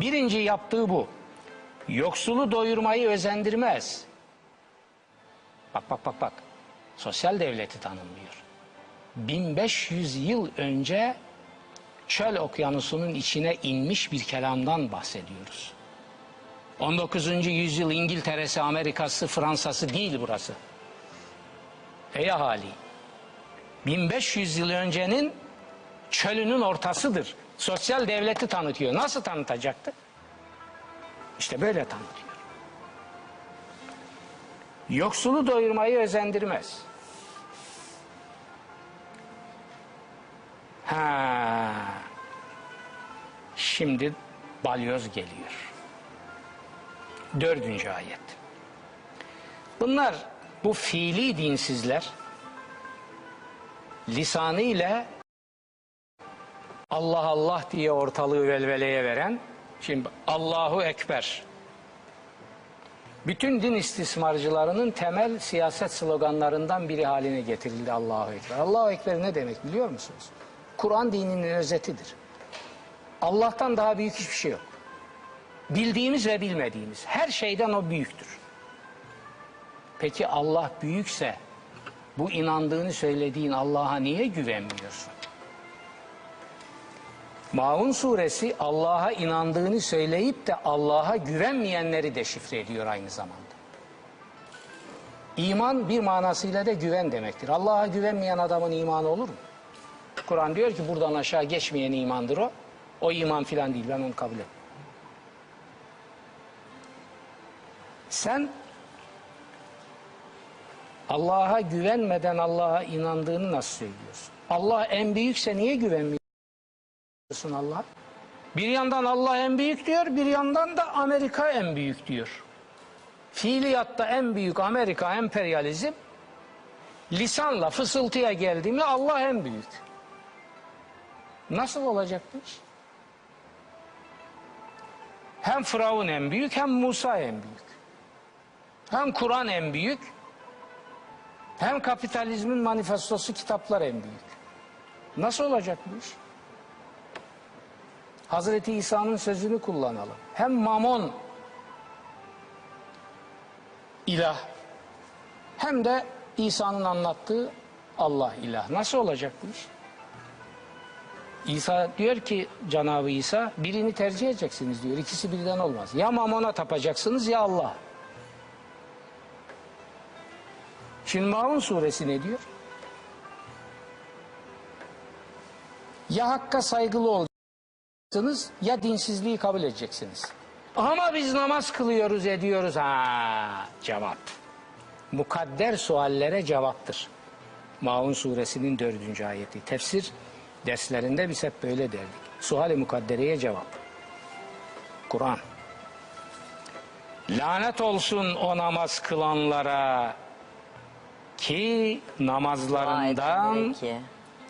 Birinci yaptığı bu. Yoksulu doyurmayı özendirmez. Bak bak bak bak. Sosyal devleti tanımlıyor. 1500 yıl önce çöl okyanusunun içine inmiş bir kelamdan bahsediyoruz. 19. yüzyıl İngiltere'si, Amerika'sı, Fransa'sı değil burası. Ey ahali, 1500 yıl öncenin çölünün ortasıdır. Sosyal devleti tanıtıyor. Nasıl tanıtacaktı? İşte böyle tanıtıyor. Yoksulu doyurmayı özendirmez. Ha. Şimdi balyoz geliyor. Dördüncü ayet. Bunlar bu fiili dinsizler lisanı ile Allah Allah diye ortalığı velveleye veren şimdi Allahu Ekber bütün din istismarcılarının temel siyaset sloganlarından biri haline getirildi Allahu Ekber. Allahu Ekber ne demek biliyor musunuz? Kur'an dininin özetidir. Allah'tan daha büyük hiçbir şey yok. Bildiğimiz ve bilmediğimiz her şeyden o büyüktür. Peki Allah büyükse bu inandığını söylediğin Allah'a niye güvenmiyorsun? Maun suresi Allah'a inandığını söyleyip de Allah'a güvenmeyenleri deşifre ediyor aynı zamanda. İman bir manasıyla da güven demektir. Allah'a güvenmeyen adamın imanı olur mu? Kur'an diyor ki buradan aşağı geçmeyen imandır o. O iman filan değil ben onu kabul etmem. Sen Allah'a güvenmeden Allah'a inandığını nasıl söylüyorsun? Allah en büyükse niye güvenmiyorsun Allah'a? Bir yandan Allah en büyük diyor, bir yandan da Amerika en büyük diyor. Fiiliyatta en büyük Amerika emperyalizm, lisanla fısıltıya geldi mi Allah en büyük. Nasıl olacak bu iş? Hem Firavun en büyük hem Musa en büyük. Hem Kur'an en büyük hem kapitalizmin manifestosu kitaplar en büyük. Nasıl olacak bu iş? Hazreti İsa'nın sözünü kullanalım. Hem mamon ilah hem de İsa'nın anlattığı Allah ilah. Nasıl olacak bu iş? İsa diyor ki Cenab-ı İsa birini tercih edeceksiniz diyor. İkisi birden olmaz. Ya mamona tapacaksınız ya Allah. Şimdi Maun suresi ne diyor? Ya hakka saygılı olacaksınız ya dinsizliği kabul edeceksiniz. Ama biz namaz kılıyoruz ediyoruz. Ha cevap. Mukadder suallere cevaptır. Maun suresinin dördüncü ayeti. Tefsir derslerinde biz hep böyle derdik. Sual-i mukaddereye cevap. Kur'an. Lanet olsun o namaz kılanlara ki namazlarından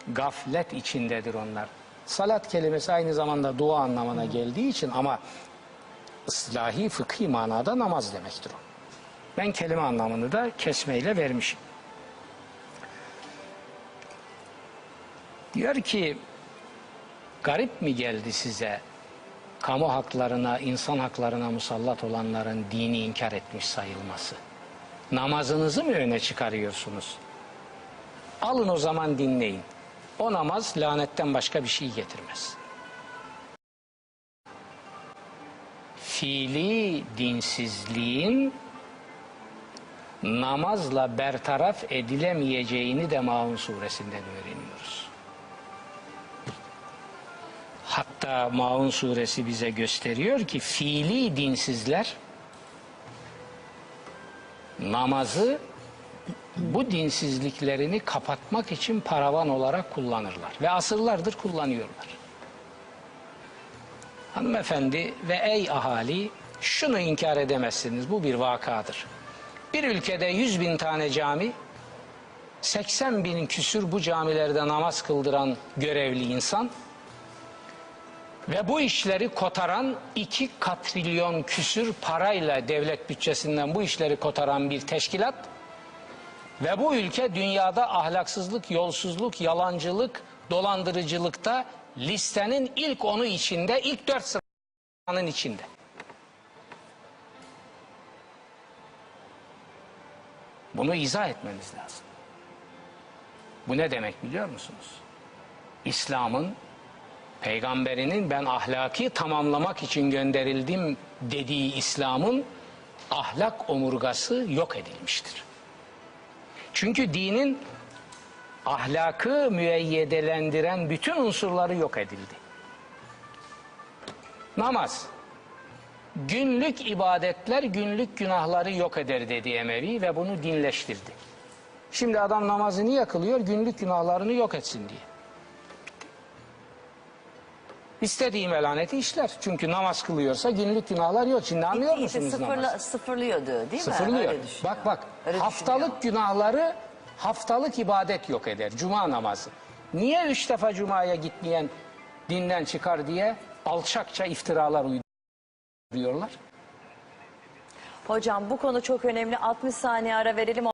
gaflet içindedir onlar. Salat kelimesi aynı zamanda dua anlamına geldiği için ama ıslahi fıkhi manada namaz demektir o. Ben kelime anlamını da kesmeyle vermişim. Diyor ki garip mi geldi size kamu haklarına, insan haklarına musallat olanların dini inkar etmiş sayılması? Namazınızı mı öne çıkarıyorsunuz? Alın o zaman dinleyin. O namaz lanetten başka bir şey getirmez. Fiili dinsizliğin namazla bertaraf edilemeyeceğini de Maun suresinden öğreniyoruz. Hatta Maun suresi bize gösteriyor ki fiili dinsizler namazı bu dinsizliklerini kapatmak için paravan olarak kullanırlar. Ve asırlardır kullanıyorlar. Hanımefendi ve ey ahali şunu inkar edemezsiniz. Bu bir vakadır. Bir ülkede 100 bin tane cami 80 bin küsür bu camilerde namaz kıldıran görevli insan ve bu işleri kotaran 2 katrilyon küsür parayla devlet bütçesinden bu işleri kotaran bir teşkilat ve bu ülke dünyada ahlaksızlık, yolsuzluk, yalancılık, dolandırıcılıkta listenin ilk onu içinde ilk dört sıra dünyanın içinde. Bunu izah etmeniz lazım. Bu ne demek biliyor musunuz? İslam'ın peygamberinin ben ahlaki tamamlamak için gönderildim dediği İslam'ın ahlak omurgası yok edilmiştir. Çünkü dinin ahlakı müeyyedelendiren bütün unsurları yok edildi. Namaz. Günlük ibadetler günlük günahları yok eder dedi Emevi ve bunu dinleştirdi. Şimdi adam namazı niye kılıyor? Günlük günahlarını yok etsin diye. İstediği melaneti işler. Çünkü namaz kılıyorsa günlük günahlar yok. Şimdi anlıyor musunuz sıfırla, namazı? sıfırlıyordu değil mi? Sıfırlıyor. Öyle düşünüyor. Bak bak Öyle haftalık günahları haftalık ibadet yok eder. Cuma namazı. Niye üç defa cumaya gitmeyen dinden çıkar diye alçakça iftiralar uyduruyorlar? Hocam bu konu çok önemli. 60 saniye ara verelim.